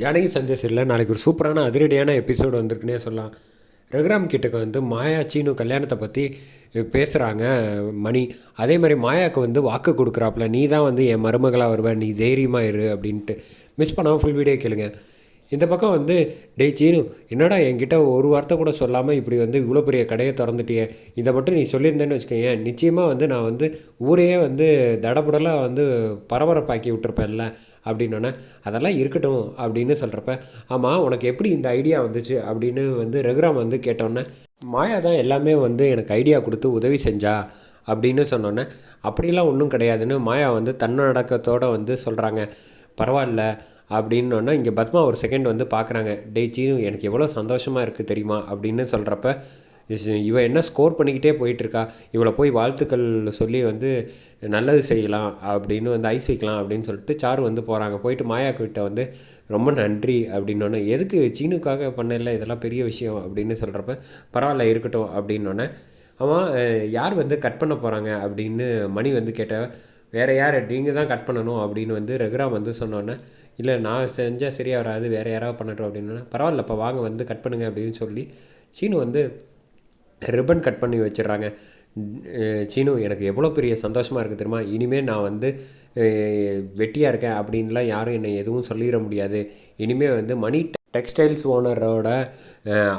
ஜானகி சந்தேசரில் நாளைக்கு ஒரு சூப்பரான அதிரடியான எபிசோடு வந்திருக்குன்னே சொல்லலாம். ரகுராம் கிட்டக்கு வந்து மாயா சீனு கல்யாணத்தை பற்றி பேசுகிறாங்க மணி. அதே மாதிரி மாயாவுக்கு வந்து வாக்கு கொடுக்குறாப்புல நீ தான் வந்து என் மருமகளாக வருவ நீ தைரியமாக இரு அப்படின்ட்டு. மிஸ் பண்ணாமல் ஃபுல் வீடியோ கேளுங்கள் இந்த பக்கம் வந்து டேய் சீனு என்னடா என்கிட்ட ஒரு வார்த்தை கூட சொல்லாமல் இப்படி வந்து இவ்வளோ பெரிய கடையை திறந்துட்டியே? இதை மட்டும் நீ சொல்லியிருந்தேன்னு வச்சுக்கோங்க நிச்சயமாக வந்து நான் வந்து ஊரையே வந்து தடபுடலாக வந்து பரபரப்பாக்கி விட்டுருப்பேன்ல அப்படின்னோடனே அதெல்லாம் இருக்கட்டும் அப்படின்னு சொல்கிறப்ப ஆமாம் உனக்கு எப்படி இந்த ஐடியா வந்துச்சு? அப்படின்னு வந்து ரகுராம் வந்து கேட்டோன்னே மாயா தான் எல்லாமே வந்து எனக்கு ஐடியா கொடுத்து உதவி செஞ்சா? அப்படின்னு சொன்னோன்னே அப்படிலாம் ஒன்றும் கிடையாதுன்னு மாயா வந்து தன்னடக்கத்தோடு வந்து சொல்கிறாங்க பரவாயில்ல அப்படின்னோன்னா இங்கே பத்மா ஒரு செகண்ட் வந்து பார்க்குறாங்க டே சீனு எனக்கு எவ்வளோ சந்தோஷமாக இருக்குது தெரியுமா? அப்படின்னு சொல்கிறப்ப இவ என்ன ஸ்கோர் பண்ணிக்கிட்டே போயிட்டுருக்கா? இவளை போய் வாழ்த்துக்கள் சொல்லி வந்து நல்லது செய்யலாம் அப்படின்னு வந்து ஐஸ் வைக்கலாம் அப்படின்னு சொல்லிட்டு சாரு வந்து போகிறாங்க போயிட்டு மாயா கிட்ட வந்து ரொம்ப நன்றி அப்படின்னோடனே எதுக்கு சீனுக்காக பண்ணல? இதெல்லாம் பெரிய விஷயம் அப்படின்னு சொல்கிறப்ப பரவாயில்ல இருக்கட்டும் அப்படின்னோடனே அவன் யார் வந்து கட் பண்ண போகிறாங்க அப்படின்னு மணி வந்து கேட்ட வேறு யார்? நீங்கள் தான் கட் பண்ணணும் அப்படின்னு வந்து ரகுராம் வந்து சொன்னோன்னே இல்லை நான் செஞ்சால் சரியாக வராது வேறு யாராவது பண்ணட்டும் அப்படின்னா பரவாயில்லப்பா வாங்க வந்து கட் பண்ணுங்க அப்படின்னு சொல்லி சீனு வந்து ரிப்பன் கட் பண்ணி வச்சிடுறாங்க. சீனு எனக்கு எவ்வளோ பெரிய சந்தோஷமாக இருக்குது தெரியுமா? இனிமேல் நான் வந்து வெட்டியாக இருக்கேன் அப்படின்லாம் யாரும் என்னை எதுவும் சொல்லிட முடியாது. இனிமேல் வந்து மணி டெக்ஸ்டைல்ஸ் ஓனரோட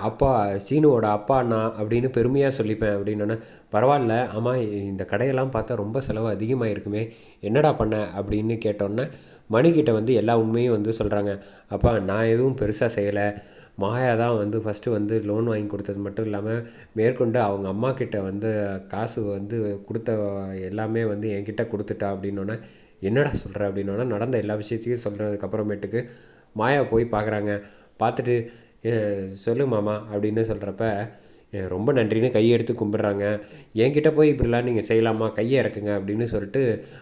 அப்பா சீனுவோட அப்பா நான் அப்படின்னு பெருமையாக சொல்லிப்பேன் அப்படின்னோன்னே பரவாயில்ல ஆமாம் இந்த கடையெல்லாம் பார்த்தா ரொம்ப செலவு அதிகமாக இருக்குமே என்னடா பண்ண அப்படின்னு கேட்டோன்னே மணிக்கிட்ட வந்து எல்லா உண்மையும் வந்து சொல்கிறாங்க அப்பா நான் எதுவும் பெருசாக செய்யலை. மாயா தான் வந்து ஃபஸ்ட்டு வந்து லோன் வாங்கி கொடுத்தது மட்டும் இல்லாமல் மேற்கொண்டு அவங்க அம்மா கிட்ட வந்து காசு வந்து கொடுத்த எல்லாமே வந்து என்கிட்ட கொடுத்துட்டா அப்படின்னோடனே என்னடா சொல்கிற அப்படின்னோடனே நடந்த எல்லா விஷயத்தையும் சொல்கிறதுக்கப்புறமேட்டுக்கு மாயா போய் பார்க்குறாங்க பார்த்துட்டு சொல்லு மாமா அப்படின்னு சொல்கிறப்ப ரொம்ப நன்றின்னு கையெடுத்து கும்பிட்றாங்க. என்கிட்ட போய் இப்படிலாம் நீங்கள் செய்யலாமா? கையை இறக்குங்க அப்படின்னு சொல்லிட்டு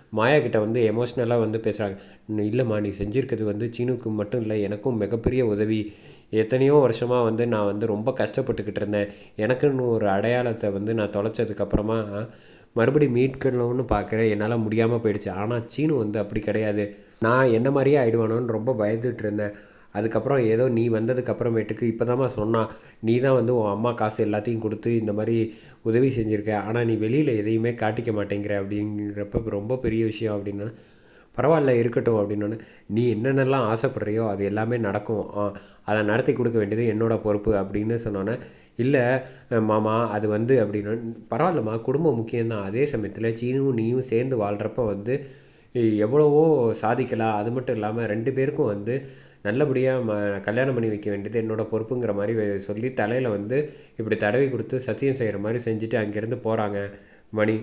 மாயா கிட்ட வந்து எமோஷ்னலாக வந்து பேசுகிறாங்க இல்லைம்மா நீ செஞ்சுருக்கிறது வந்து சீனுக்கு மட்டும் இல்லை எனக்கும் மிகப்பெரிய உதவி. எத்தனையோ வருஷமாக வந்து நான் வந்து ரொம்ப கஷ்டப்பட்டுக்கிட்டு இருந்தேன். எனக்குன்னு ஒரு அடையாளத்தை வந்து நான் தொலைச்சதுக்கப்புறமா மறுபடி மீட்கணும்னு பார்க்குறேன். என்னால் முடியாமல் போயிடுச்சு. ஆனால் சீனு வந்து அப்படி கிடையாது. நான் என்ன மாதிரியே ஆயிடுவானோன்னு ரொம்ப பயந்துட்டு இருந்தேன். அதுக்கப்புறம் ஏதோ நீ வந்ததுக்கப்புறமேட்டுக்கு இப்போ தாம்மா சொன்னான் நீ தான் வந்து உன் அம்மா காசு எல்லாத்தையும் கொடுத்து இந்த மாதிரி உதவி செஞ்சுருக்க ஆனால் நீ வெளியில் எதையுமே காட்டிக்க மாட்டேங்கிற அப்படிங்கிறப்ப ரொம்ப பெரிய விஷயம் அப்படின்னா பரவாயில்ல இருக்கட்டும் அப்படின்னோடனே நீ என்னென்னலாம் ஆசைப்படுறியோ அது எல்லாமே நடக்கும். அதை நடத்தி கொடுக்க வேண்டியது என்னோடய பொறுப்பு அப்படின்னு சொன்னோன்னே இல்லை மாமா அது வந்து அப்படின்னா பரவாயில்லம்மா குடும்பம் முக்கியம்தான். அதே சமயத்தில் சீனும் நீயும் சேர்ந்து வாழ்கிறப்ப வந்து எவ்வளவோ சாதிக்கலாம். அது மட்டும் இல்லாமல் ரெண்டு பேருக்கும் வந்து நல்லபடியாக ம கல்யாணம் பண்ணி வைக்க வேண்டியது என்னோடய பொறுப்புங்கிற மாதிரி சொல்லி தலையில் வந்து இப்படி தடவி கொடுத்து சத்தியம் செய்கிற மாதிரி செஞ்சுட்டு அங்கேருந்து போகிறாங்க மணி.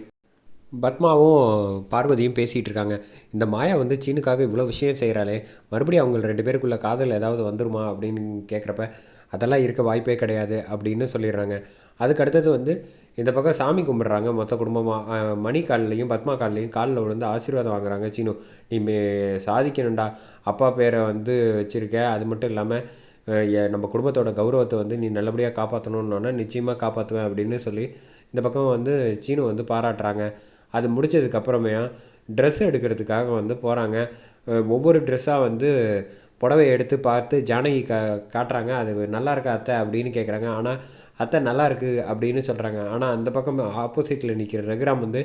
பத்மாவும் பார்வதியும் பேசிகிட்டு இருக்காங்க. இந்த மாயா வந்து சீனுக்காக இவ்வளோ விஷயம் செய்கிறாளே மறுபடியும் அவங்க ரெண்டு பேருக்குள்ளே காதல் ஏதாவது வந்துருமா அப்படின்னு கேட்குறப்ப அதெல்லாம் இருக்க வாய்ப்பே கிடையாது அப்படின்னு சொல்லிடுறாங்க. அதுக்கு அடுத்தது வந்து இந்த பக்கம் சாமி கும்பிட்றாங்க. மொத்த குடும்பமாக மணி கால்லையும் பத்மா கால்லையும் காலில் விழுந்து ஆசீர்வாதம் வாங்குறாங்க. சீனு நீ மே சாதிக்கணும்டா. அப்பா பேரை வந்து வச்சுருக்க. அது மட்டும் இல்லாமல் நம்ம குடும்பத்தோட கௌரவத்தை வந்து நீ நல்லபடியாக காப்பாற்றணுன்னொன்னே நிச்சயமாக காப்பாற்றுவேன் அப்படின்னு சொல்லி இந்த பக்கம் வந்து சீனு வந்து பாராட்டுறாங்க. அது முடித்ததுக்கப்புறமே ட்ரெஸ் எடுக்கிறதுக்காக வந்து போகிறாங்க ஒவ்வொரு ட்ரெஸ்ஸாக வந்து புடவை எடுத்து பார்த்து ஜானகி கா காட்டுறாங்க. அது நல்லா இருக்காத்த அப்படின்னு கேட்குறாங்க ஆனால் அத்தை நல்லா இருக்குது அப்படின்னு சொல்கிறாங்க ஆனால் அந்த பக்கம் ஆப்போசிட்டில் நிற்கிற ரகுராம் வந்து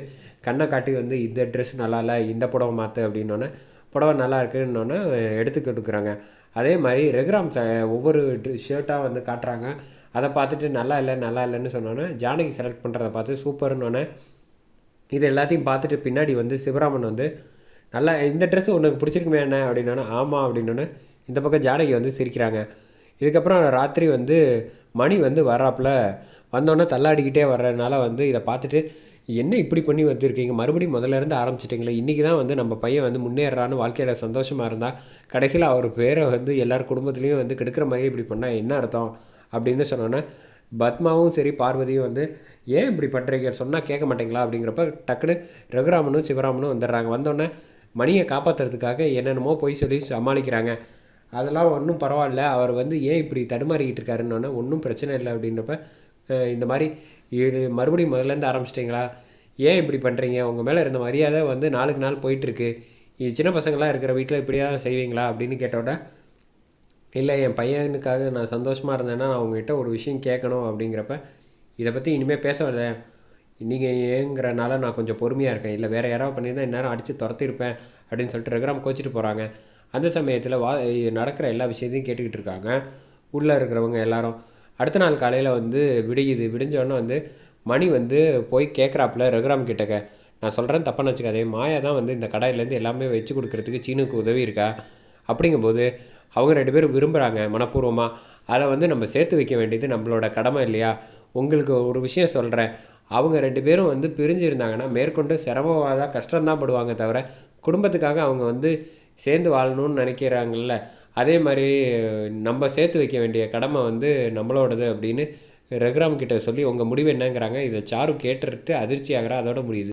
கண்ணை காட்டி வந்து இந்த ட்ரெஸ் நல்லா இல்லை இந்த புடவை மாற்று அப்படின்னோடனே புடவை நல்லா இருக்குன்னொன்னே எடுத்து கொடுக்குறாங்க. அதே மாதிரி ரகுராம் ச ஒவ்வொரு ஷர்ட்டாக வந்து காட்டுறாங்க. அதை பார்த்துட்டு நல்லா இல்லை நல்லா இல்லைன்னு சொன்னோன்னே ஜானகி செலக்ட் பண்ணுறத பார்த்து சூப்பர்னோடனே இது எல்லாத்தையும் பார்த்துட்டு பின்னாடி வந்து சிவராமன் வந்து நல்லா இந்த ட்ரெஸ்ஸு உனக்கு பிடிச்சிருக்குமே என்ன அப்படின்னோடனே ஆமாம் அப்படின்னோடனே இந்த பக்கம் ஜானகி வந்து சிரிக்கிறாங்க. இதுக்கப்புறம் ராத்திரி வந்து மணி வந்து வர்றாப்புல. வந்தோடனே தள்ளாடிக்கிட்டே வர்றதுனால வந்து இதை பார்த்துட்டு என்ன இப்படி பண்ணி வந்திருக்கீங்க? மறுபடியும் முதல்ல இருந்து ஆரம்பிச்சிட்டிங்களே. இன்றைக்கி தான் வந்து நம்ம பையன் வந்து முன்னேறான்னு வாழ்க்கையில் சந்தோஷமாக இருந்தால் கடைசியில் அவர் பேரை வந்து எல்லார் குடும்பத்துலேயும் வந்து கெடுக்கிற மாதிரி இப்படி பண்ணால் என்ன அர்த்தம்? அப்படின்னு சொன்னோன்னே பத்மாவும் சரி பார்வதியும் வந்து ஏன் இப்படி பண்ணுறீங்க சொன்னால் கேட்க மாட்டீங்களா? அப்படிங்கிறப்ப டக்குன்னு ரகுராமனும் சிவராமனும் வந்துடுறாங்க. வந்தோடனே மணியை காப்பாற்றுறதுக்காக என்னென்னமோ பொய் சொல்லி சமாளிக்கிறாங்க. அதெல்லாம் ஒன்றும் பரவாயில்ல. அவர் வந்து ஏன் இப்படி தடுமாறிக்கிட்டு இருக்காருன்னொன்னே ஒன்றும் பிரச்சனை இல்லை அப்படின்றப்ப இந்த மாதிரி இது மறுபடியும் முதல்லேருந்து ஆரம்பிச்சிட்டிங்களா? ஏன் இப்படி பண்ணுறீங்க உங்கள் மேலே இருந்த மரியாதை வந்து நாளுக்கு நாள் போயிட்டுருக்கு. சின்ன பசங்களாம் இருக்கிற வீட்டில் இப்படியா செய்வீங்களா? அப்படின்னு கேட்டோட இல்லை என் பையனுக்காக நான் சந்தோஷமாக இருந்தேன்னா நான் உங்ககிட்ட ஒரு விஷயம் கேட்கணும் அப்படிங்கிறப்ப இதை பற்றி இனிமேல் பேச வரல. நீங்கள் ஏங்கிறனால நான் கொஞ்சம் பொறுமையாக இருக்கேன். இல்லை வேறு யாராவது பண்ணியிருந்தால் இந்நேரம் அடித்து துரத்திருப்பேன் அப்படின்னு சொல்லிட்டு ரகுராம் கோச்சிட்டு போகிறாங்க அந்த சமயத்தில் வா நடக்கிற எல்லா விஷயத்தையும் கேட்டுக்கிட்டு இருக்காங்க. உள்ளே இருக்கிறவங்க எல்லாரும். அடுத்த நாள் காலையில் வந்து விடியுது. விடிஞ்சோடனே வந்து மணி வந்து போய் கேட்குறாப்புல ரகுராம் கிட்டக்க. நான் சொல்கிறேன் தப்பான்னு வச்சுக்காதே. மாயா தான் வந்து இந்த கடையிலேருந்து எல்லாமே வச்சு கொடுக்குறதுக்கு சீனுக்கு உதவி இருக்கா? அப்படிங்கும்போது அவங்க ரெண்டு பேரும் விரும்புகிறாங்க மனப்பூர்வமாக அதை வந்து நம்ம சேர்த்து வைக்க வேண்டியது நம்மளோட கடமை இல்லையா? உங்களுக்கு ஒரு விஷயம் சொல்கிறேன் அவங்க ரெண்டு பேரும் வந்து பிரிஞ்சு இருந்தாங்கன்னா மேற்கொண்டு சிரமமாக கஷ்டம்தான் படுவாங்க தவிர குடும்பத்துக்காக அவங்க வந்து சேர்ந்து வாழணும்னு நினைக்கிறாங்கள்ல அதே மாதிரி நம்ம சேர்த்து வைக்க வேண்டிய கடமை வந்து நம்மளோடது அப்படின்னு ரகுராம் கிட்ட சொல்லி உங்கள் முடிவு என்னங்கிறாங்க. இதை சாரு கேட்டுட்டு அதிர்ச்சி ஆகிறா அதோட முடியுது.